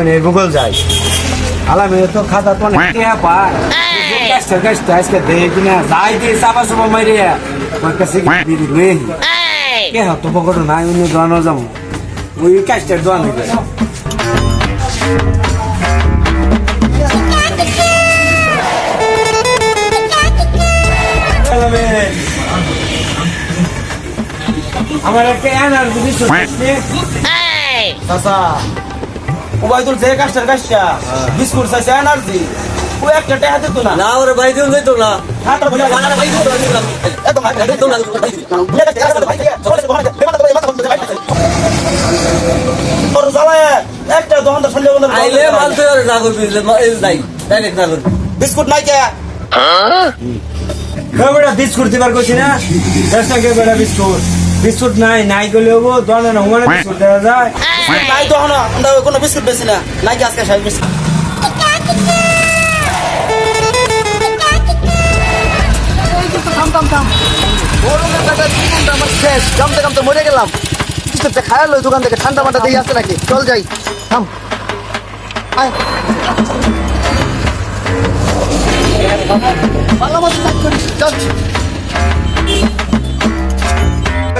আলামিনের গুগল যাই। আলামিনের তো খাতা তো অনেক টেহা পায়। কাজটা কাজটা আজকে দেখি না যাই দিয়ে চাপা চাপা মারিয়া ওর কাছে বিড়ি লয়ে কে হতো পকড় নাই অন্য দোয়ানো যাব ওই কাজটার দোয়ান দিবে আলামিন আমার একটা এনার্জি দিচ্ছে চাচা ওবায়দুল যে কাজটার কাজটা বিস্কুট চাইছে এনার্জি ও একটা টেহা দিত না। না ওরে ভাই দিন না। হাতটা ভাই দিতো না। তোর জ্বালায় একটা দহন সন্ধ্যা বন্ধ আইলে মাল তো না করবি এই নাই ডাইরেক্ট না করবি। বিস্কুট নাই কে? বেটা বিস্কুট দিবার কইছি না? টাকা বেটা বিস্কুট। বিস্কুট নাই নাই গেলে হব না ওখানে বিস্কুট দেওয়া যায় নাই তো হনো আমরা কোনো বিস্কুট বেশি না নাই কি আজকে সাহেব বিস্কুট শেষ কামতে কামতে মরে গেলাম বিস্কুটটা খায় লই দোকান থেকে ঠান্ডা মাঠা দিয়ে আসছে নাকি চল যাই থাম আয় চল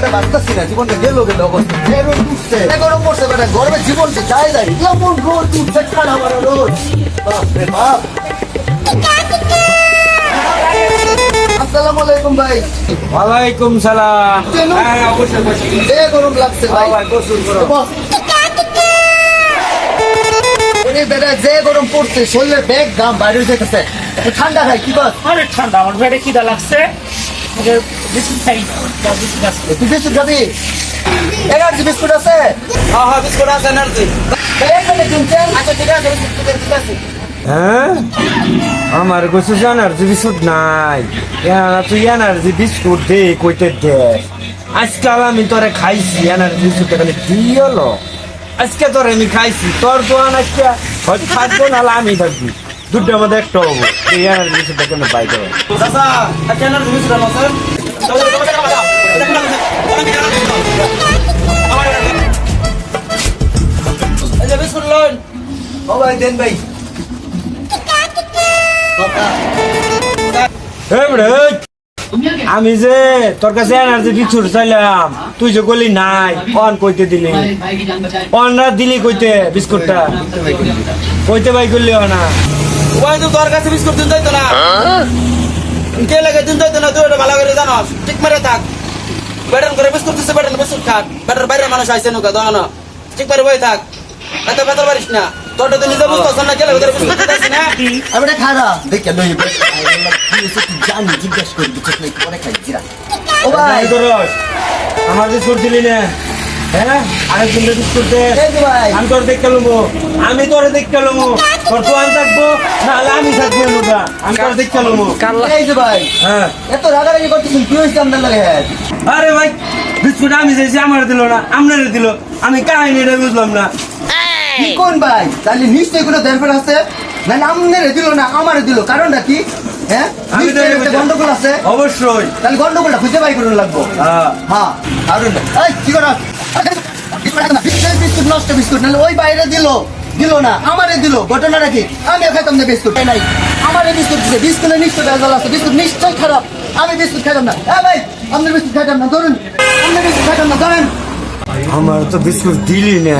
বেটা বাঁচতাছি না জীবনটা গেল গেল অবস্থা। গরম উঠছে গরম পড়ছে বেটা গরমে জীবনটা চাই যায় এমন রোদ উঠছে খারাপ আর রোদ? বাপ রে বাপ। আসসালামু ভাই। ওয়ালাইকুম সালাম। কেন? হ্যাঁ। এ গরম লাগছে ভাই। বেটা যে গরম পড়ছে শরীরে ব্যাগ গাম বাইরে যেতেছে ঠান্ডা খাই কি বস? অনেক ঠান্ডা আমার পেটে খিদা লাগছে। বিস্কুট বিস্কুট আছে তুই বিস্কুট খাবি এনার্জি বিস্কুট আছে? হ্যাঁ হ্যাঁ বিস্কুট আছে এনার্জি আচ্ছা ঠিক আছে ঠিক আছে। হ্যাঁ? আমার কাছে এনার্জি বিস্কুট নাই। তুই এনার্জি বিস্কুট দে কইতে দে। আজকাল আমি তোরে খাইছি এনার্জি বিস্কুট খালি দিয়েলো আজকে তোরে আমি খাইছি তোর দোয়ান আজকে হয়তো থাকব নাহলে আমি থাকবি। দুটোর মধ্যে একটা হব। এই এনার্জি কেন পাই দেবো চাচা এনার্জি বিস্কুট ও ভাই দেন ভাই। আমি যে তোর কাছে এনার্জি বিস্কুট চাইলাম। তুই যে গলি নাই অন কইতে দিলি। অন রাত দিলি কইতে বিস্কুটটা কইতে বাই করলি না। ওই তো তোর কাছে বিস্কুট দিন না। কে লাগে দিন যাইতো না তুই এটা ভালো করে জানোস। ঠিক মেরে থাক। বেটন করে বিস্কুট দিচ্ছে বেটন বিস্কুট খাক। বেটার বাইরে মানুষ আইছে নৌকা দোকানো ঠিক মেরে বই থাক। এত বেতর পারিস না। তোরটা তো নিজে বুঝতেছ না কে লাগে বিস্কুট দিতেছি না? আমি এটা খারা দেখে লই জানি জিজ্ঞেস করি কিছু নাই পরে খাই জিরা। ও ভাই আমার বিস্কুট দিলি না। হ্যাঁ? আমি তোর দেখতে লমো। আমি তোরে দেখতে লমো। তোর তো আমি থাকব আমি থাকব নৌকা আমি তোর দেখতে লমো। এই যে ভাই। হ্যাঁ। এত রাগারাগি করতেছেন কি হয়েছে আপনার লাগে? আরে ভাই বিস্কুট আমি চাইছি আমার দিল না আপনারে দিল। আমি কাহিনীটা বুঝলাম না। কি কোন ভাই? তাহলে নিশ্চয়ই কোনো দেরফের আছে? নাহলে আমনের দিল না আমারে দিল। কারণটা কি? হ্যাঁ? আমি তো নিশ্চয়ই একটা গন্ডগোল আছে। অবশ্যই। তাহলে গন্ডগোলটা খুঁজে বাই করুন লাগবো। হ্যাঁ। হ্যাঁ আর কি করা? বিস্কুট নষ্ট বিস্কুট নাহলে ওই বাইরে দিল দিল না। আমারে দিল ঘটনাটা কি আমি বিস্কুট নাই আমারে বিস্কুট দিছে বিস্কুটে নিশ্চয় খারাপ আমি বিস্কুট খাইতাম না এ ভাই ধরুন বিস্কুট খাইতাম না আমার তো বিস্কুট দিলি না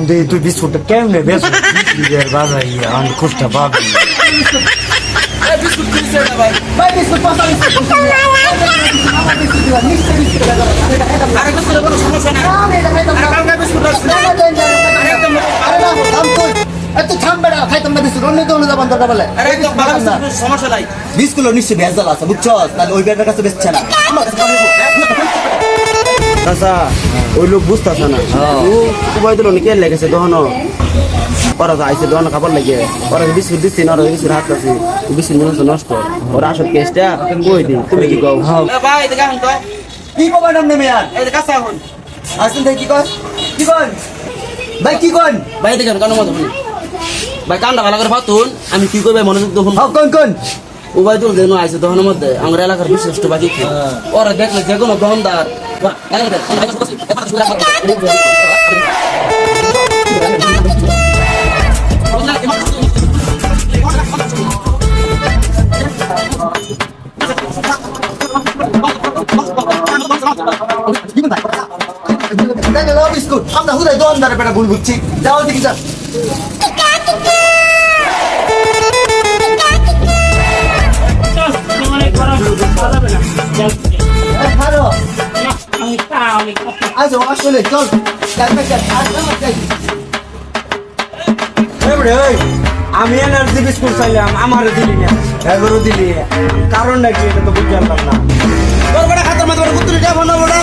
দি তুই বিস্কুটটা কেমনে বাজাই আমি ভাই ভাই বিস্কুটও নিশ্চয়ই ভেজাল আছে বুঝছস তাহলে ওই বেটার কাছে বেচছে না। আমার কাছে ওই লোক বুঝতেছে না। ও কুবাই দিল কে লেগেছে দহন। ওরা তো আইসে দহন খাবার লাগে ওরা বিস্কুট দিচ্ছি না ওরা বিস্কুট হাত কাছে বিস্কুট মনে হচ্ছে নষ্ট। ওরা আসল কেসটা কই দিন তুমি কি কও? তো। কি কবার নাম নেমে আর? আসুন ভাই কি কর কি কর ভাই কি কর ভাই দেখেন কেন মতো ভাই কানটা ভালো করে ফাতুন। আমি কি করবে মনোযোগ দেখুন হ্যাঁ কোন কোন? উবায়দুল যেন আইসে দহনের মধ্যে আমার এলাকার বিশিষ্ট বাকি ওরা দেখলে যে কোনো দহনদার আমরা হুদায় দোকানদারে বেটা ভুল বুঝছি যাওয়া দেখি আমি আসলে চল এনার্জি বিস্কুট চাইলাম আমারও দিলি না এগারো দিলি। কারণ নাকি এটা তো বুঝতে পারলাম না। তোর বেটা খাতার মধ্যে বেটা যাব না বেটা।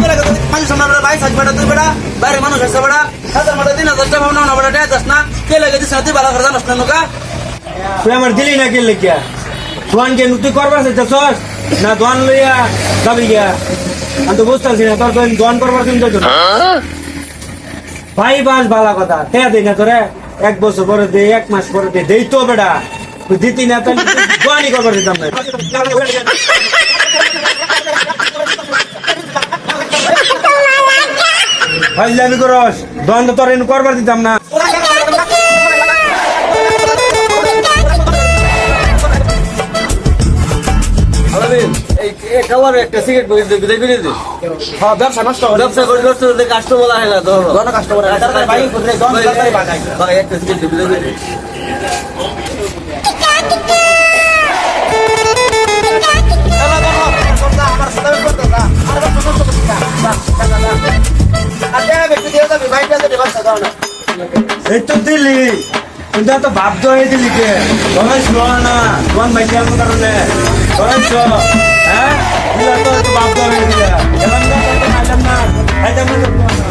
কে লাগে তোর মানুষ সামনে ভাই সাজ বেটা তুই বেটা। বাইরে মানুষ আছে বেটা। খাতার মধ্যে দিন হাজার টাকা না বেটা দেয় যাস না। কে লাগে দিস না তুই ভালো করে জানাস না নোকা? তুই আমার দিলি না কে লেখিয়া দোয়ান কে তুই করবার চাইছস না, দোয়ান লইয়া যাবি গিয়া। আমি তো বুঝতে পারছি না, তোর তো দোয়ান করবার দিন তো ভাই বাস ভালো কথা তে দিই না তোরে? এক বছর পরে দে, এক মাস পরে দে, দেই তো বেটা। দিতি না, তাহলে দোয়ানি করবার দিতাম না ভাই, জানি করস, দোয়ান তো তোর করবার দিতাম না। খাবার একটা সিগারেট বিদায় করে দে হ্যাঁ ব্যবসা নষ্ট হবে ব্যবসা করে নষ্ট হলে কাস্টমার আসে না ধরো কাস্টমার ভাই। ভাই একটা সিগারেট বিদায় করে ভাই। এই তো দিলি। কিন্তু এত বাধ্য হয়ে দিলি কে তোমার শো না তোমার মাইকে আমার কারণে। তোমার শো হ্যাঁ? বাপ দাও এখানকার খাইলাম না। খাইলাম না